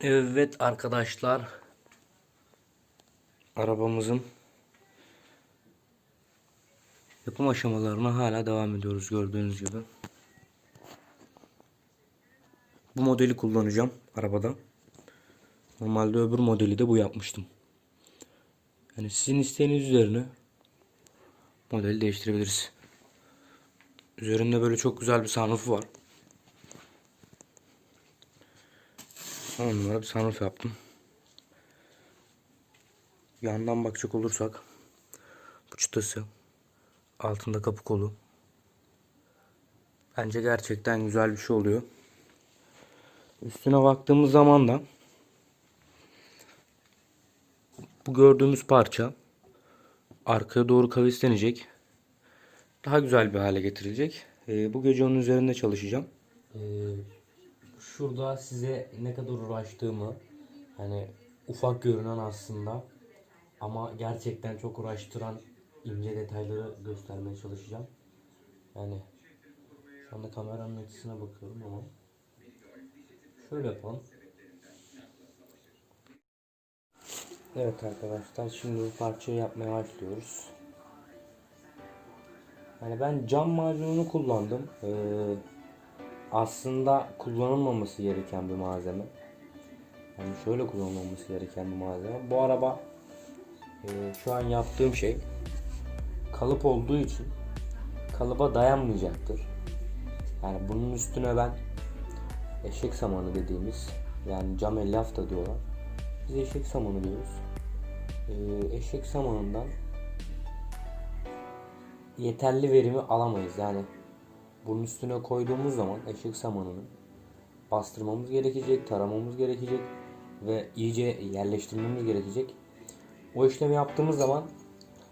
Evet arkadaşlar. Arabamızın yapım aşamalarına hala devam ediyoruz gördüğünüz gibi. Bu modeli kullanacağım arabada. Normalde öbür modeli de bu yapmıştım. Yani sizin isteğiniz üzerine modeli değiştirebiliriz. Üzerinde böyle çok güzel bir sunroof var. 10 numara bir sunroof yaptım. Yandan bakacak olursak bu çıtası altında kapı kolu bence gerçekten güzel bir şey oluyor. Üstüne baktığımız zaman da bu gördüğümüz parça arkaya doğru kavislenecek. Daha güzel bir hale getirilecek. Ee, bu gece onun üzerinde çalışacağım. Ee, şurada size ne kadar uğraştığımı hani ufak görünen aslında ama gerçekten çok uğraştıran ince detayları göstermeye çalışacağım. Yani şu anda kameranın açısına bakıyorum ama şöyle yapalım. Evet arkadaşlar şimdi bu parçayı yapmaya başlıyoruz. Yani ben cam macununu kullandım. Ee, aslında kullanılmaması gereken bir malzeme. Yani şöyle kullanılmaması gereken bir malzeme. Bu araba e, şu an yaptığım şey kalıp olduğu için kalıba dayanmayacaktır. Yani bunun üstüne ben eşek samanı dediğimiz yani cam elyaf da diyorlar. Biz eşek samanı diyoruz. Ee, eşek samanından yeterli verimi alamayız. Yani bunun üstüne koyduğumuz zaman eşek samanını bastırmamız gerekecek, taramamız gerekecek ve iyice yerleştirmemiz gerekecek. O işlemi yaptığımız zaman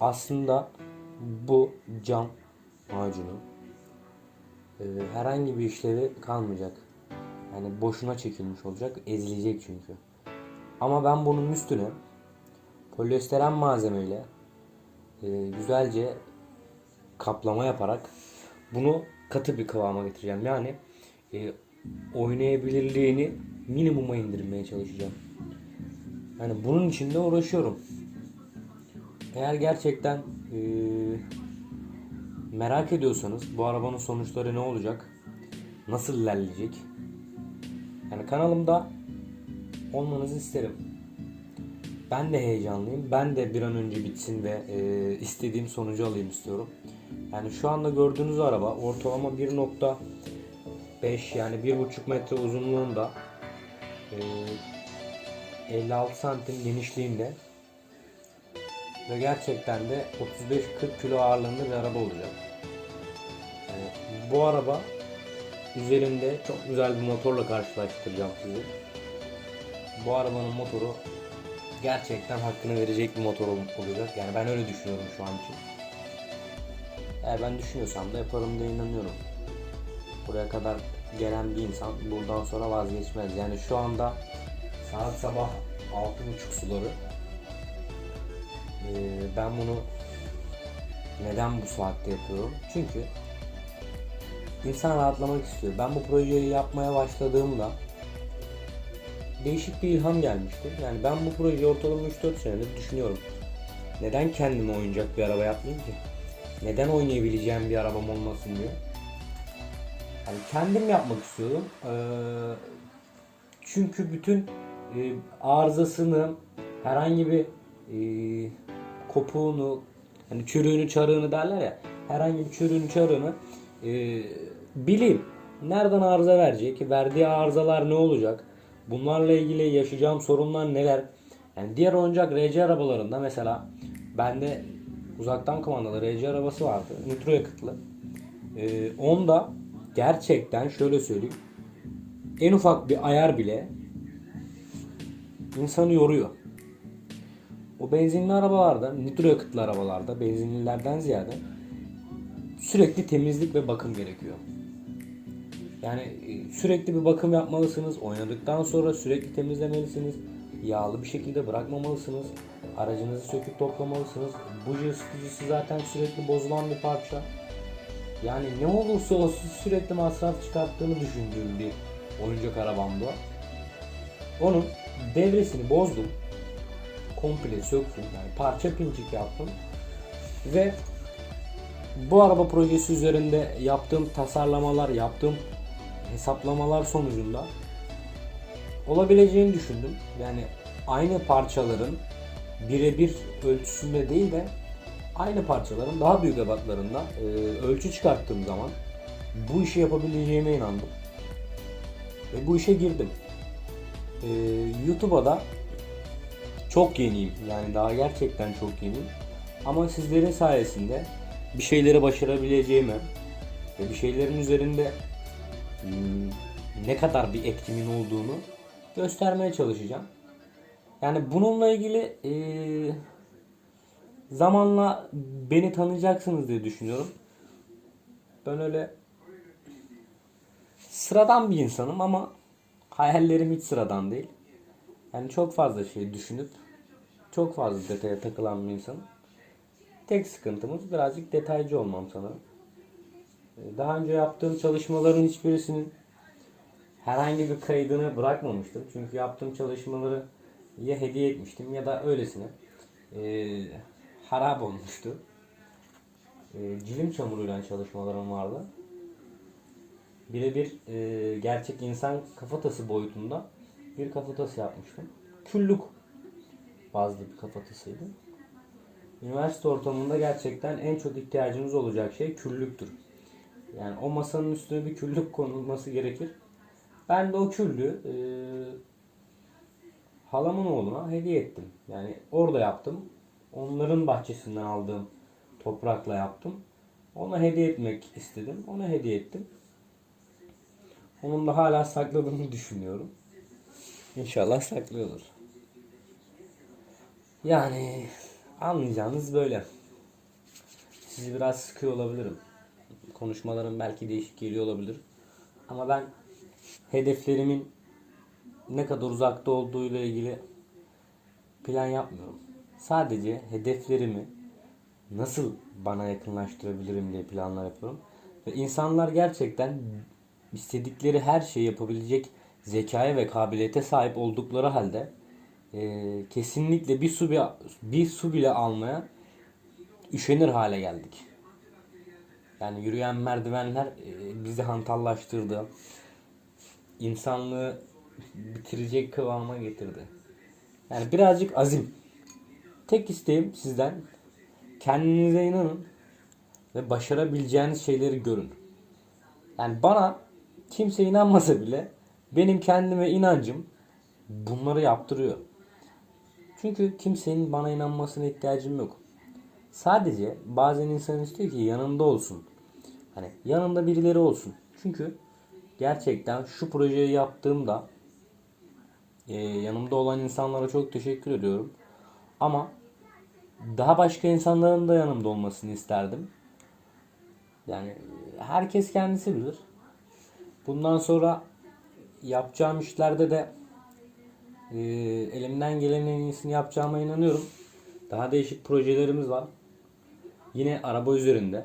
aslında bu cam macunu e, herhangi bir işlevi kalmayacak. Yani boşuna çekilmiş olacak, ezilecek çünkü. Ama ben bunun üstüne polyesteren malzemeyle e, güzelce kaplama yaparak bunu katı bir kıvama getireceğim. Yani e, oynayabilirliğini minimuma indirmeye çalışacağım. Yani bunun için de uğraşıyorum. Eğer gerçekten e, merak ediyorsanız bu arabanın sonuçları ne olacak? Nasıl ilerleyecek? Yani kanalımda olmanızı isterim. Ben de heyecanlıyım. Ben de bir an önce bitsin ve e, istediğim sonucu alayım istiyorum. Yani şu anda gördüğünüz araba ortalama 1.5 yani 1.5 metre uzunluğunda e, 56 santim genişliğinde ve gerçekten de 35-40 kilo ağırlığında bir araba olacak. Yani bu araba üzerinde çok güzel bir motorla karşılaştıracağım sizi. Bu arabanın motoru gerçekten hakkını verecek bir motor ol- olacak. Yani ben öyle düşünüyorum şu an için. Eğer ben düşünüyorsam da yaparım diye inanıyorum. Buraya kadar gelen bir insan buradan sonra vazgeçmez. Yani şu anda saat sabah 6.30 suları. Ee, ben bunu neden bu saatte yapıyorum? Çünkü insan rahatlamak istiyor. Ben bu projeyi yapmaya başladığımda değişik bir ilham gelmişti. Yani ben bu projeyi ortalama 3-4 senedir düşünüyorum. Neden kendime oyuncak bir araba yapmayayım ki? Neden oynayabileceğim bir arabam olmasın diye. Yani kendim yapmak istiyordum. Ee, çünkü bütün e, arızasını, herhangi bir e, kopuğunu, hani çürüğünü, çarığını derler ya. Herhangi bir çürüğünü, çarığını e, bileyim. Nereden arıza verecek? Verdiği arızalar ne olacak? Bunlarla ilgili yaşayacağım sorunlar neler? Yani diğer oyuncak RC arabalarında mesela bende uzaktan kumandalı RC arabası vardı. Nitro yakıtlı. Ee, onda gerçekten şöyle söyleyeyim. En ufak bir ayar bile insanı yoruyor. O benzinli arabalarda, nitro yakıtlı arabalarda, benzinlilerden ziyade sürekli temizlik ve bakım gerekiyor. Yani e, sürekli bir bakım yapmalısınız. Oynadıktan sonra sürekli temizlemelisiniz. yağlı bir şekilde bırakmamalısınız. Aracınızı söküp toplamalısınız. Buji ısıtıcısı zaten sürekli bozulan bir parça. Yani ne olursa olsun sürekli masraf çıkarttığını düşündüğüm bir oyuncak arabam bu. Onun devresini bozdum. Komple söktüm. Yani parça pinçik yaptım. Ve bu araba projesi üzerinde yaptığım tasarlamalar, yaptığım hesaplamalar sonucunda olabileceğini düşündüm. Yani aynı parçaların birebir ölçüsünde değil de aynı parçaların daha büyük ebatlarında e, ölçü çıkarttığım zaman bu işi yapabileceğime inandım. Ve bu işe girdim. E, YouTube'a da çok yeniyim. Yani daha gerçekten çok yeniyim. Ama sizlerin sayesinde bir şeyleri başarabileceğimi ve bir şeylerin üzerinde ne kadar bir etkimin olduğunu göstermeye çalışacağım. Yani bununla ilgili eee, zamanla beni tanıyacaksınız diye düşünüyorum. Ben öyle sıradan bir insanım ama hayallerim hiç sıradan değil. Yani çok fazla şey düşünüp çok fazla detaya takılan bir insanım. Tek sıkıntımız birazcık detaycı olmam sanırım. Ee, Daha önce yaptığım çalışmaların hiçbirisinin herhangi bir kaydını bırakmamıştım. Çünkü yaptığım çalışmaları ya hediye etmiştim ya da öylesine ee, harap olmuştu. Ee, cilim çamuruyla çalışmalarım vardı. Birebir e, gerçek insan kafatası boyutunda bir kafatası yapmıştım. Küllük bazlı bir kafatasıydı. Üniversite ortamında gerçekten en çok ihtiyacınız olacak şey küllüktür. Yani o masanın üstüne bir küllük konulması gerekir. Ben de o küllüğü e, halamın oğluna hediye ettim. Yani orada yaptım. Onların bahçesinden aldığım toprakla yaptım. Ona hediye etmek istedim. Ona hediye ettim. Onun da hala sakladığını düşünüyorum. İnşallah saklıyordur. Yani anlayacağınız böyle. Sizi biraz sıkıyor olabilirim. Konuşmalarım belki değişik geliyor olabilir. Ama ben hedeflerimin ne kadar uzakta olduğuyla ilgili plan yapmıyorum. Sadece hedeflerimi nasıl bana yakınlaştırabilirim diye planlar yapıyorum. Ve insanlar gerçekten istedikleri her şeyi yapabilecek zekaya ve kabiliyete sahip oldukları halde e, kesinlikle bir su bir, bir su bile almaya üşenir hale geldik. Yani yürüyen merdivenler e, bizi hantallaştırdı. İnsanlığı bitirecek kıvama getirdi. Yani birazcık azim. Tek isteğim sizden kendinize inanın ve başarabileceğiniz şeyleri görün. Yani bana kimse inanmasa bile benim kendime inancım bunları yaptırıyor. Çünkü kimsenin bana inanmasına ihtiyacım yok. Sadece bazen insan istiyor ki yanında olsun. Hani yanında birileri olsun. Çünkü gerçekten şu projeyi yaptığımda e, yanımda olan insanlara çok teşekkür ediyorum. Ama daha başka insanların da yanımda olmasını isterdim. Yani herkes kendisi bilir. Bundan sonra yapacağım işlerde de e, elimden gelenin en iyisini yapacağıma inanıyorum. Daha değişik projelerimiz var. Yine araba üzerinde.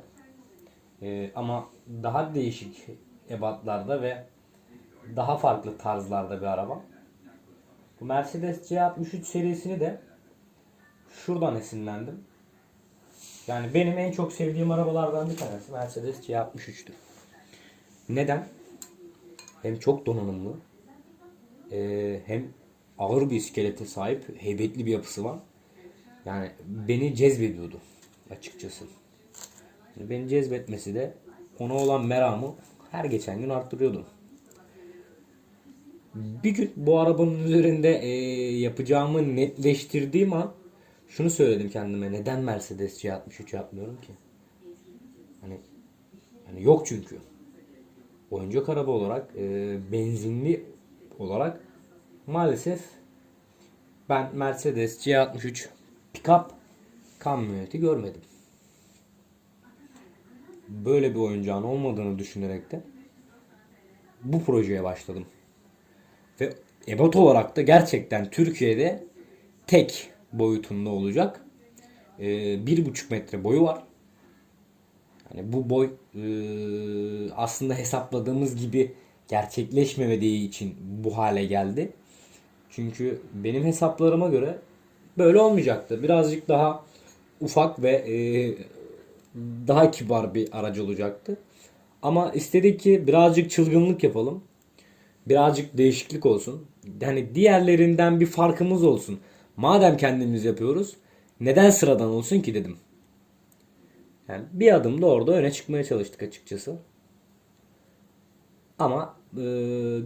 E, ama daha değişik ebatlarda ve daha farklı tarzlarda bir araba. Bu Mercedes C63 serisini de şuradan esinlendim. Yani benim en çok sevdiğim arabalardan bir tanesi Mercedes C63'tür. Neden? Hem çok donanımlı, e, hem ağır bir iskelete sahip, heybetli bir yapısı var. Yani beni cezbediyordu açıkçası. Beni cezbetmesi de ona olan meramı her geçen gün arttırıyordu. Bir gün bu arabanın üzerinde e, yapacağımı netleştirdiğim an şunu söyledim kendime. Neden Mercedes C63 yapmıyorum ki? Hani, hani yok çünkü. Oyuncak araba olarak e, benzinli olarak maalesef ben Mercedes C63 pick-up kamyoneti görmedim. Böyle bir oyuncağın olmadığını düşünerek de bu projeye başladım. Ve ebat olarak da gerçekten Türkiye'de tek boyutunda olacak. Ee, bir buçuk metre boyu var. Yani bu boy e, aslında hesapladığımız gibi gerçekleşmediği için bu hale geldi. Çünkü benim hesaplarıma göre böyle olmayacaktı. Birazcık daha ufak ve e, daha kibar bir aracı olacaktı. Ama istedik ki birazcık çılgınlık yapalım. Birazcık değişiklik olsun. Yani diğerlerinden bir farkımız olsun. Madem kendimiz yapıyoruz, neden sıradan olsun ki dedim. Yani bir adım da orada öne çıkmaya çalıştık açıkçası. Ama e,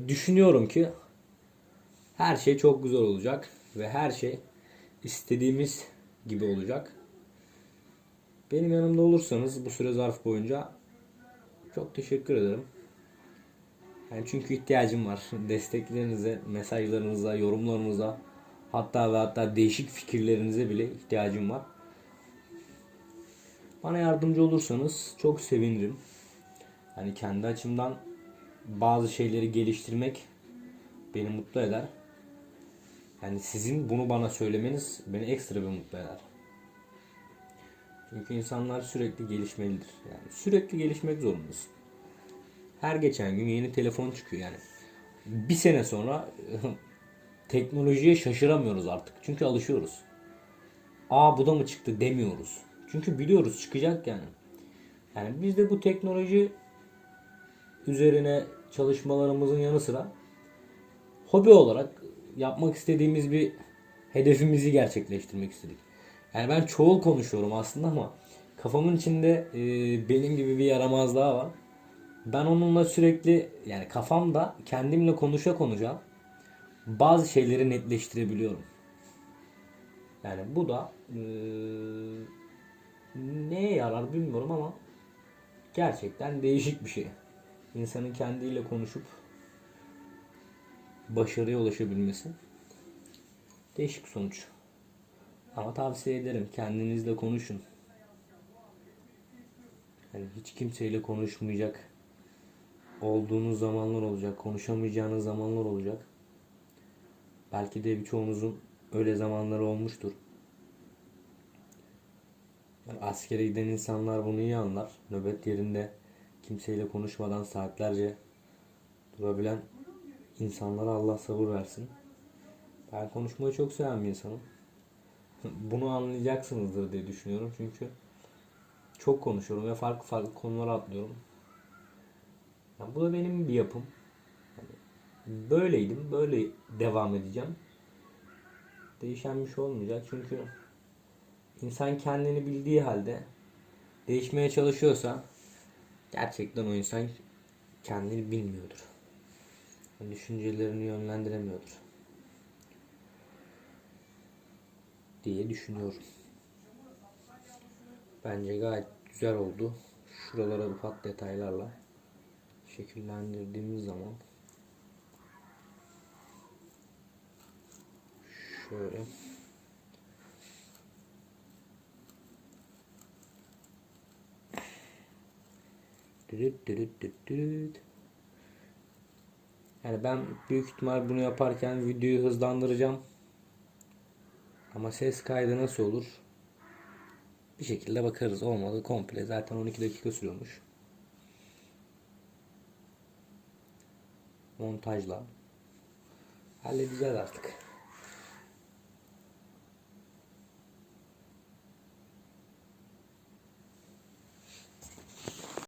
düşünüyorum ki her şey çok güzel olacak ve her şey istediğimiz gibi olacak. Benim yanımda olursanız bu süre zarf boyunca çok teşekkür ederim. Yani çünkü ihtiyacım var. Desteklerinize, mesajlarınıza, yorumlarınıza, hatta ve hatta değişik fikirlerinize bile ihtiyacım var. Bana yardımcı olursanız çok sevinirim. Hani kendi açımdan bazı şeyleri geliştirmek beni mutlu eder. Yani sizin bunu bana söylemeniz beni ekstra bir mutlu eder. Çünkü insanlar sürekli gelişmelidir. Yani sürekli gelişmek zorundasın. Her geçen gün yeni telefon çıkıyor yani. Bir sene sonra teknolojiye şaşıramıyoruz artık. Çünkü alışıyoruz. Aa bu da mı çıktı demiyoruz. Çünkü biliyoruz çıkacak yani. Yani biz de bu teknoloji üzerine çalışmalarımızın yanı sıra hobi olarak yapmak istediğimiz bir hedefimizi gerçekleştirmek istedik. Yani ben çoğul konuşuyorum aslında ama kafamın içinde e, benim gibi bir yaramaz daha var. Ben onunla sürekli yani kafamda kendimle konuşa konuşa bazı şeyleri netleştirebiliyorum. Yani bu da e, neye yarar bilmiyorum ama gerçekten değişik bir şey. İnsanın kendiyle konuşup başarıya ulaşabilmesi. Değişik sonuç. Ama tavsiye ederim kendinizle konuşun. Yani hiç kimseyle konuşmayacak olduğunuz zamanlar olacak, konuşamayacağınız zamanlar olacak. Belki de birçoğunuzun öyle zamanları olmuştur. Yani askere giden insanlar bunu iyi anlar. Nöbet yerinde kimseyle konuşmadan saatlerce durabilen insanlara Allah sabır versin. Ben konuşmayı çok seven bir insanım. Bunu anlayacaksınızdır diye düşünüyorum çünkü çok konuşuyorum ve farklı farklı konulara atlıyorum. Yani bu da benim bir yapım. Yani böyleydim, böyle devam edeceğim. Değişen bir şey olmayacak çünkü insan kendini bildiği halde değişmeye çalışıyorsa gerçekten o insan kendini bilmiyordur. Düşüncelerini yönlendiremiyordur. Diye düşünüyorum. Bence gayet güzel oldu. Şuralara ufak detaylarla şekillendirdiğimiz zaman şöyle Dürüt dürüt dürüt dürüt. Yani ben büyük ihtimal bunu yaparken videoyu hızlandıracağım. Ama ses kaydı nasıl olur? Bir şekilde bakarız. Olmadı komple. Zaten 12 dakika sürüyormuş. Montajla. Halledeceğiz artık.